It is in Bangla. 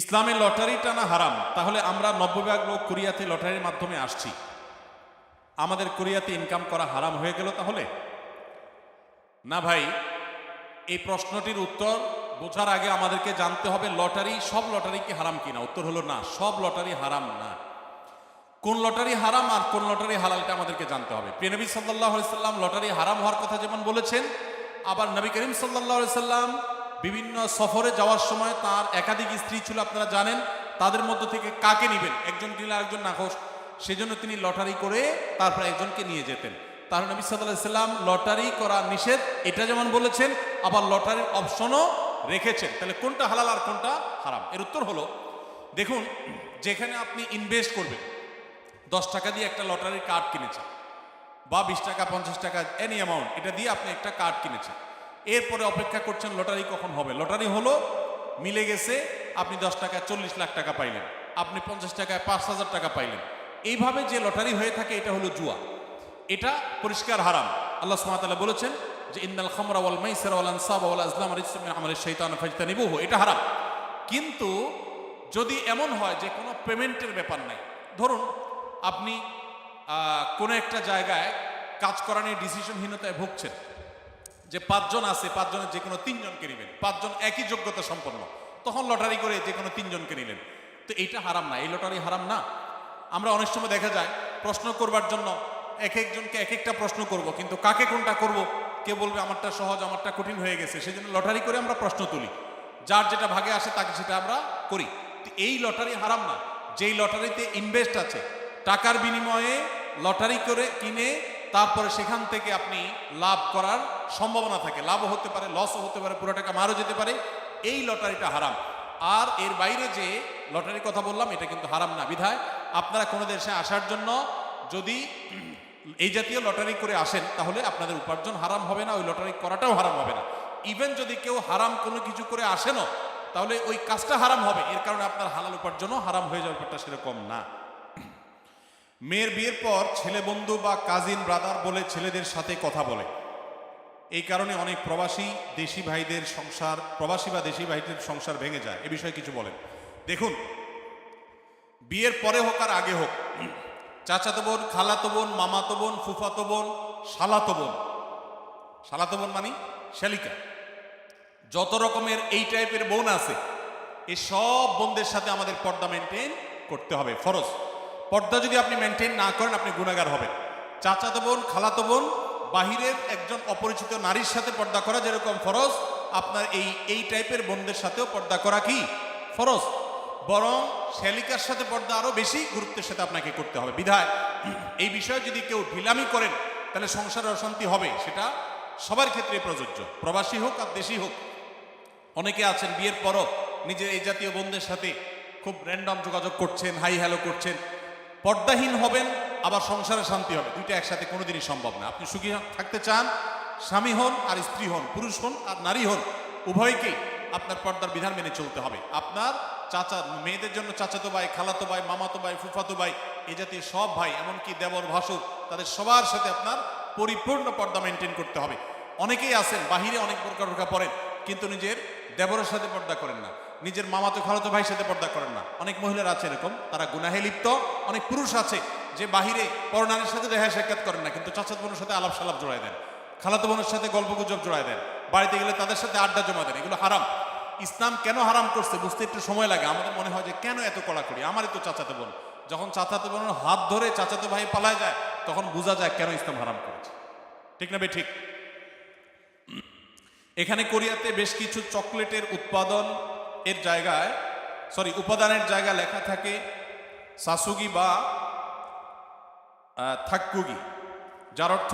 ইসলামে লটারি টানা হারাম, তাহলে আমরা নব্বই ভাগ লোক কোরিয়াতে লটারির মাধ্যমে আসছি। আমাদের কোরিয়াতে ইনকাম করা হারাম হয়ে গেল তাহলে? না ভাই, এই প্রশ্নটির উত্তর বোঝার আগে আমাদেরকে জানতে হবে লটারি, সব লটারি কি হারাম কিনা? উত্তর হলো না, সব লটারি হারাম না। কোন লটারি হারাম আর কোন লটারি হালাল এটা আমাদেরকে জানতে হবে। প্রিয়নবী সাল্লাহ সাল্লাম লটারি হারাম হওয়ার কথা যেমন বলেছেন, আবার নবী করিম সাল্লাহ সাল্লাম বিভিন্ন সফরে যাওয়ার সময় তার একাধিক স্ত্রী ছিল, আপনারা জানেন, তাদের মধ্য থেকে কাকে নেবেন? একজন কিনলে আরেকজন নাকশ সেজন্য তিনি লটারি করে তারপর একজনকে নিয়ে যেতেন। তার নবী সাল্লাহ সাল্লাম লটারি করা নিষেধ। এটা যেমন বলেছেন, আবার লটারির অপশনও রেখেছেন। তাহলে কোনটা হালাল আর কোনটা হারাম? এর উত্তর হলো, দেখুন, যেখানে আপনি ইনভেস্ট করবেন, দশ টাকা দিয়ে একটা লটারির কার্ড কিনেছেন বা বিশ টাকা, পঞ্চাশ টাকা এনি অ্যামাউন্ট এটা দিয়ে আপনি একটা কার্ড কিনেছেন। এরপরে অপেক্ষা করছেন, লটারি কখন হবে? লটারি হলো, মিলে গেছে, আপনি দশ টাকায় চল্লিশ লাখ টাকা পাইলেন। আপনি পঞ্চাশ টাকায় পাঁচ হাজার টাকা পাইলেন। এইভাবে যে লটারি হয়ে থাকে, এটা হলো জুয়া। এটা পরিষ্কার হারাম। আল্লাহ সুবহানাহু বলেছেন যে ইন্দাল খামরা ওয়াল মাইসির ওয়াল আনসাব ওয়াল আজলাম রিজসুম মিন আমালিশ শাইতান ফাজতানিবুহু। এটা হারাম। কিন্তু যদি এমন হয় যে, কোনো পেমেন্টের ব্যাপার নাই, ধরুন আপনি কোনো একটা জায়গায় কাজ করা নিয়ে ডিসিশনহীনতায় ভুগছেন যে পাঁচজন আছে, পাঁচজনের যে কোনো তিনজনকে নেবেন। পাঁচজন একই যোগ্যতা সম্পন্ন। তখন লটারি করে যে কোনো তিনজনকে নিলেন। তো এইটা হারাম না, এই লটারি হারাম না। আমরা অনেক সময় দেখা যায়, প্রশ্ন করবার জন্য এক একজনকে এক একটা প্রশ্ন করব, কিন্তু কাকে কোনটা করব, কে বলবে আমারটা সহজ, আমারটা কঠিন হয়ে গেছে, সেজন্য লটারি করে আমরা প্রশ্ন তুলি। যার যেটা ভাগে আসে, তাকে সেটা আমরা করি। এই লটারি হারাম না। যেই লটারিতে ইনভেস্ট আছে, টাকার বিনিময়ে লটারি করে কিনে তারপরে সেখান থেকে আপনি লাভ করার সম্ভাবনা থাকে। লাভও হতে পারে লসও হতে পারে, পুরো টাকা মারও যেতে পারে। এই লটারিটা হারাম। আর এর বাইরে যে লটারির কথা বললাম, এটা কিন্তু হারাম না। বিধায় আপনারা কোনো দেশে আসার জন্য যদি এই জাতীয় লটারি করে আসেন, তাহলে আপনাদের উপার্জন হারাম হবে না, ওই লটারি করাটাও হারাম হবে না। ইভেন যদি কেউ হারাম কোনো কিছু করে আসেনও, তাহলে ওই কাজটা হারাম হবে। এর কারণে আপনার হালাল উপার্জনও হারাম হয়ে যাওয়ার ব্যাপারটা সেরকম না। মেয়ের বিয়ের পর ছেলে বন্ধু বা কাজিন ব্রাদার বলে ছেলেদের সাথে কথা বলে। এই কারণে অনেক প্রবাসী দেশি ভাইদের সংসার, প্রবাসী বা দেশি ভাইদের সংসার ভেঙে যায়। এ বিষয়ে কিছু বলেন। দেখুন, বিয়ের পরে হোক আর আগে হোক, চাচাতো বোন, খালাতো বোন, মামাতো বোন, ফুফাতো বোন, শালাতো বোন। শালাতো বোন মানে শালিকা। যত রকমের এই টাইপের বোন আছে এই সব বোনদের সাথে আমাদের পর্দা মেনটেন করতে হবে। ফরজ। পর্দা যদি আপনি মেনটেন না করেন, আপনি গুণাগার হবেন। চাচাতো বোন, খালাতো বোন, বাহিরের একজন অপরিচিত নারীর সাথে পর্দা করা যেরকম ফরজ, আপনার এই এই টাইপের বোনদের সাথেও পর্দা করা কি ফরজ? বরং শ্যালিকার সাথে পর্দা আরও বেশি গুরুত্বের সাথে আপনাকে করতে হবে। বিধায়, এই বিষয়ে যদি কেউ ঢিলামি করেন, তাহলে সংসারে অশান্তি হবে, সেটা সবার ক্ষেত্রে প্রযোজ্য। প্রবাসী হোক আর দেশি হোক, অনেকে আছেন বিয়ের পরও নিজের এই জাতীয় বোনদের সাথে খুব র্যান্ডম যোগাযোগ করছেন হাই হ্যালো করছেন। পর্দাহীন হবেন, আবার সংসারে শান্তি হবে। দুইটা একসাথে কোনোদিনই সম্ভব না। আপনি সুখী থাকতে চান, স্বামী হন আর স্ত্রী হন, পুরুষ হন আর নারী হন উভয়কেই আপনার পর্দার বিধান মেনে চলতে হবে। আপনার চাচা, মেয়েদের জন্য চাচাতো ভাই, খালাতো ভাই, মামাতো ভাই, ফুফাতো ভাই, এ জাতীয় সব ভাই, এমনকি দেবর, ভাসুর, তাদের সবার সাথে আপনার পরিপূর্ণ পর্দা মেনটেন করতে হবে। অনেকেই আছেন, বাহিরে অনেক প্রকার পরেন, কিন্তু নিজের দেবরের সাথে পর্দা করেন না। নিজের মামাতো খালাতো ভাইয়ের সাথে পর্দা করেন না। অনেক মহিলারা আছে এরকম, তারা গুনাহে লিপ্ত, অনেক পুরুষ আছে যে বাহিরে পরনারীর সাথে দেখা সাক্ষাৎ করেন না, কিন্তু চাচাত বোনের সাথে আলাপ সালাপ জোড়ায় দেন, খালাতো বোনের সাথে গল্প গুজব জোড়ায় দেন, বাড়িতে গেলে তাদের সাথে আড্ডা জমা দেন, এগুলো হারাম। ইসলাম কেন হারাম করছে বুঝতে একটু সময় লাগে, আমাদের মনে হয় যে কেন এত কড়াকড়ি? আমারই তো চাচাতো বোন। যখন চাচাতো বোনের হাত ধরে চাচাতো ভাই পালায় যায়, তখন বোঝা যায় কেন ইসলাম হারাম করেছে। ঠিক না বে ঠিক। এখানে কোরিয়াতে বেশ কিছু চকলেটের উৎপাদন এর জায়গায় সরি উপাদানের জায়গা লেখা থাকে সাসুগি বা থাকুগি যার অর্থ